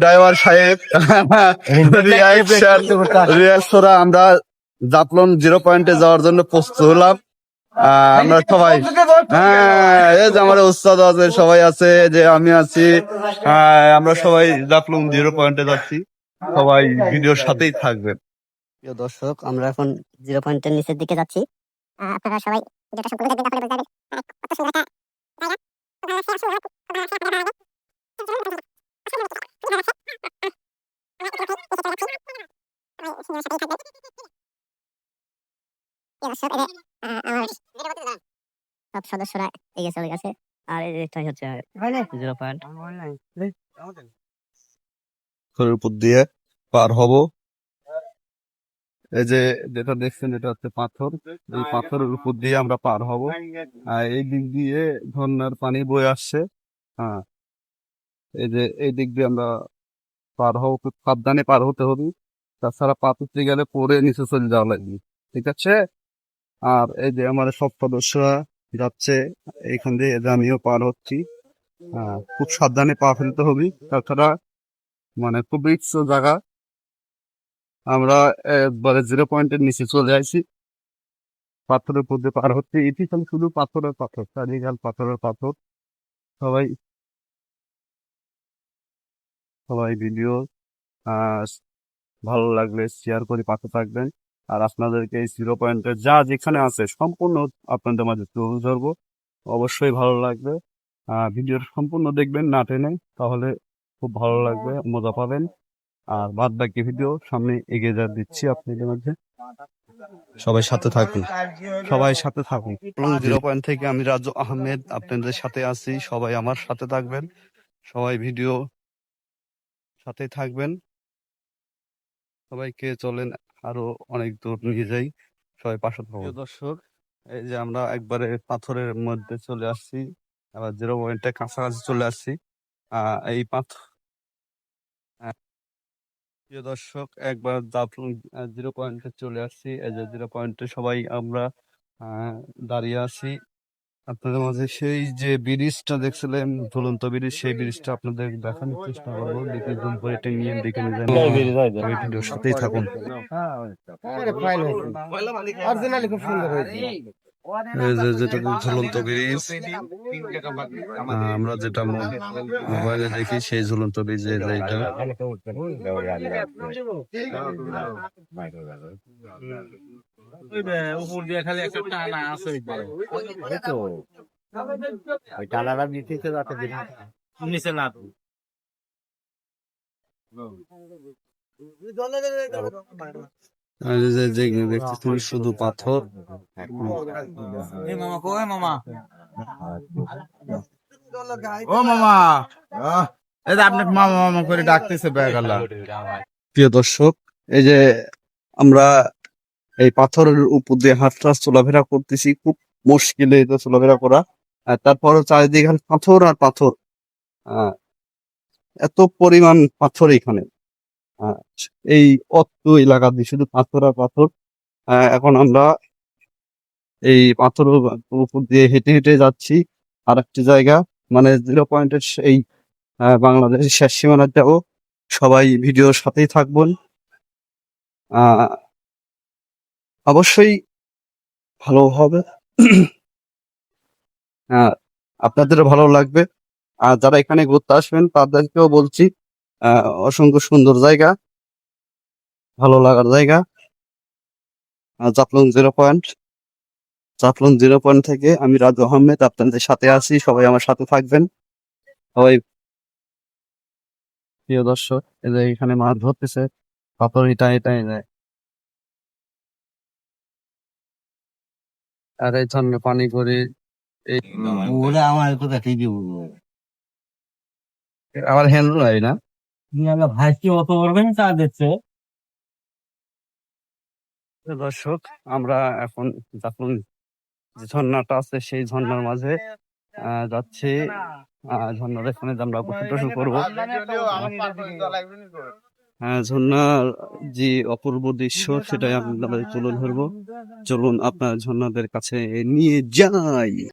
Driver সাহেব রিয়াকশনরা আমরা Jaflong zero পয়েন্টে যাওয়ার জন্য প্রস্তুত হলাম। আমরা সবাই হ্যাঁ এই যে আমার উস্তাদ আছে সবাই আছে যে আমি আছি। হ্যাঁ, আমরা সবাই জাফলন জিরো পয়েন্টে যাচ্ছি। সবাই ভিডিওর সাথেই থাকবেন। প্রিয় দর্শক আমরা এখন জিরো পয়েন্টের নিচের দিকে যাচ্ছি। আপনারা সবাই ভিডিওটা সম্পূর্ণ দেখবেন তাহলে বুঝতে পারবেন। কত সুন্দর একটা জায়গা। তো ভালো লাগছে, আসলে ভালো- ভালো লাগছে, আপনারা ভালো লাগছে। সবাই সুন্দর সাথেই থাকবেন। দর্শক, এই যে, আমার সব সদস্যরা এগিয়ে চলে গেছে। আর এটাই হচ্ছে জিরো পয়েন্ট। পাথরের উপর দিয়ে পার হব। এই যে যেটা দেখছেন এটা হচ্ছে পাথর। এই পাথরের উপর দিয়ে আমরা পার হব। আর এই দিক দিয়ে ঝর্ণার পানি বয়ে আসছে। হ্যাঁ। এই যে এই দিক দিয়ে আমরা পার হব। খুব সাবধানে পার হতে হবে। তাছাড়া পাথরতে গেলে পরে নিচে চলে যাওয়া লাগবে, ঠিক আছে? আর এই যে আমাদের সব সদস্যরা যাচ্ছে এখান দিয়ে আমিও পার হচ্ছি। খুব সাবধানে পা ফেলতে হবে। তাছাড়া মানে খুব রিক্স জায়গা। আমরা একবারে জিরো পয়েন্টের নিচে চলে আসি। পাথরের দিয়ে পার হচ্ছে। এটি খালি শুধু পাথরের পাথর চারিগাল পাথরের পাথর। সবাই সবাই ভিডিও ভালো লাগলে শেয়ার করে পাশে থাকবেন। আর আপনাদেরকে এই জিরো পয়েন্টে যা যেখানে আছে সম্পূর্ণ আপনাদের মাঝে তুলে ধরবো। অবশ্যই ভালো লাগবে। আহ ভিডিওর সম্পূর্ণ দেখবেন না টেনে, তাহলে খুব ভালো লাগবে, মজা পাবেন। আর বাদ বাকি ভিডিও সামনে এগিয়ে যা দিচ্ছি আপনাদের মাঝে। সবাই সাথে থাকুন। সবাই সাথে থাকুন। জিরো পয়েন্ট থেকে আমি রাজু আহমেদ আপনাদের সাথে আছি। সবাই আমার সাথে থাকবেন। সবাই ভিডিও সাথে থাকবেন। সবাইকে চলেন আরও অনেক দূর নিয়ে যাই। সবাই পাশে থাকুন। দর্শক, এই যে আমরা একবারে পাথরের মধ্যে চলে আসছি, আবার জিরো পয়েন্টের কাছাকাছি চলে আসছি। এই পাথর প্রিয় দর্শক, একবার জিরো পয়েন্টে চলে আসছি। এই যে জিরো পয়েন্টে সবাই আমরা দাঁড়িয়ে আছি। আপনাদের মাঝে সেই যে ব্রিজটা দেখছিলেন ঝুলন্ত ব্রিজ সেই ব্রিজটা আপনাদের দেখানোর চেষ্টা করব দেখে জুম করে টেনে দেখে নিলেন ভিডিওর সাথেই থাকুন অরিজিনালি খুব সুন্দর হয়েছে এই যে যেটা ঝুলন্ত ব্রিজ আমরা যেটা মোবাইলে দেখি সেই ঝুলন্ত ব্রিজ এটা উপর দিয়ে খালি একটা টানা আছে ওই টালাটা দিতেছে যাতে নিচে না। আর এই যে যে দেখতেছেন শুধু পাথর। মামা ও মামা। এই যে আপনি মামা মামা করে ডাকতেছে বেগাল্লা প্রিয় দর্শক এই যে আমরা এই পাথরের উপর দিয়ে হাঁটটা চলাফেরা করতেছি খুব মুশকিলে এটা চলাফেরা করা। তারপরে চারিদিকে পাথর আর পাথর। এত পরিমাণ পাথর এখানে। এই অত এলাকা দিয়ে শুধু পাথর আর পাথর। এখন আমরা এই পাথর উপর দিয়ে হেঁটে হেঁটে যাচ্ছি আর একটি জায়গা মানে জিরো পয়েন্টের এই বাংলাদেশের শেষ সীমানা যাব সবাই ভিডিওর সাথেই থাকবেন। আহ, অবশ্যই ভালো হবে। আহ, আপনাদেরও ভালো লাগবে। আর যারা এখানে ঘুরতে আসবেন তাদেরকেও বলছি অসংখ্য সুন্দর জায়গা ভালো লাগার জায়গা। Jaflong zero point Jaflong zero point থেকে আমি রাজু আহমেদ আপনাদের সাথে আছি সবাই আমার সাথে থাকবেন। সবাই প্রিয় দর্শক এখানে মাছ ধরতেছে পাথর এটা এটাই আর এই ধরনের পানি করে এই ওরা আমার তো দেখাই দিব আমার হ্যান্ড নাই না? ভাই অত করবেন তা দিচ্ছে দর্শক আমরা এখন যখন যে ঝর্ণাটা আছে সেই ঝর্ণার মাঝে আহ, যাচ্ছি। আহ, ঝর্ণার এখানে আমরা গোসল টোসল করব। হ্যাঁ ঝর্ণার যে অপূর্ব দৃশ্য সেটাই আপনাদের তুলে ধরবো। চলুন আপনার ঝর্ণাদের কাছে নিয়ে যাই।